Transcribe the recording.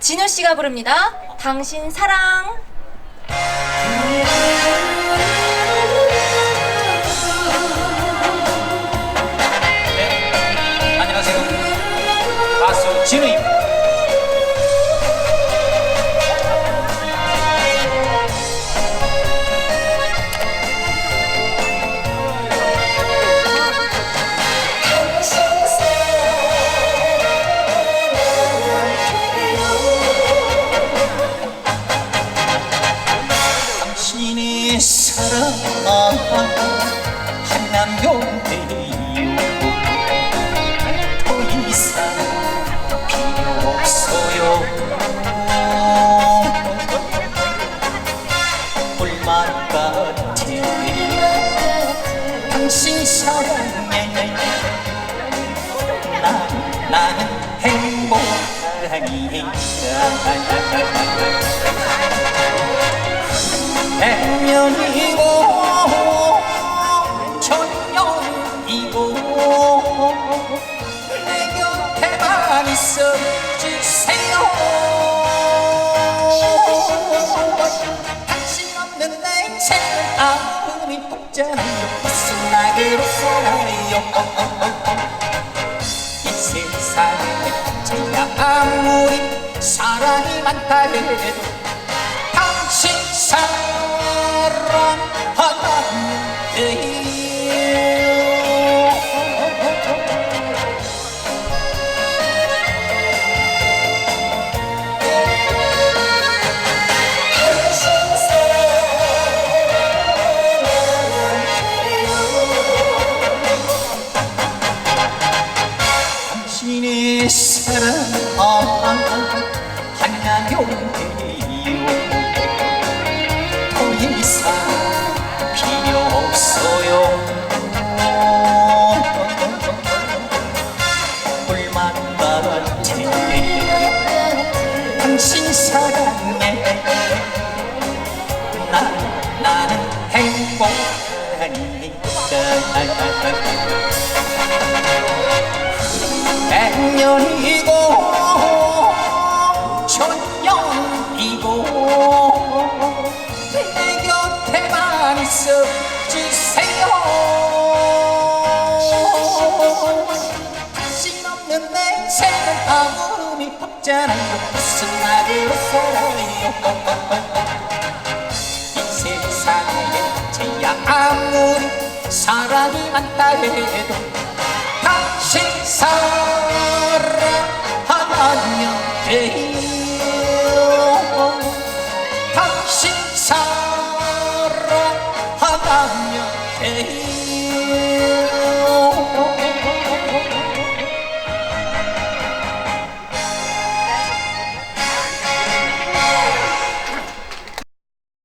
진우 씨가 부릅니다. 당신 사랑. 한남용대요 더 이상 필요 없어요 볼만 같아 당신 사랑에 나, 나는 행복하니 이고 내 곁에만 있어 주세요. 당신 없는 내 인생은 아무리 복잡해요 무슨 낙으로 살아요. 이 세상에 제가 아무리 사랑이 많다 해도 당신 없어요. 불만 같아 당신 사 있어 주세요. 당신 없는 내 인생은 아무리 없잖아요 무슨 낙으로 살아요. 이 세상에 제야 아무리 사랑이 많다 해도 Hey.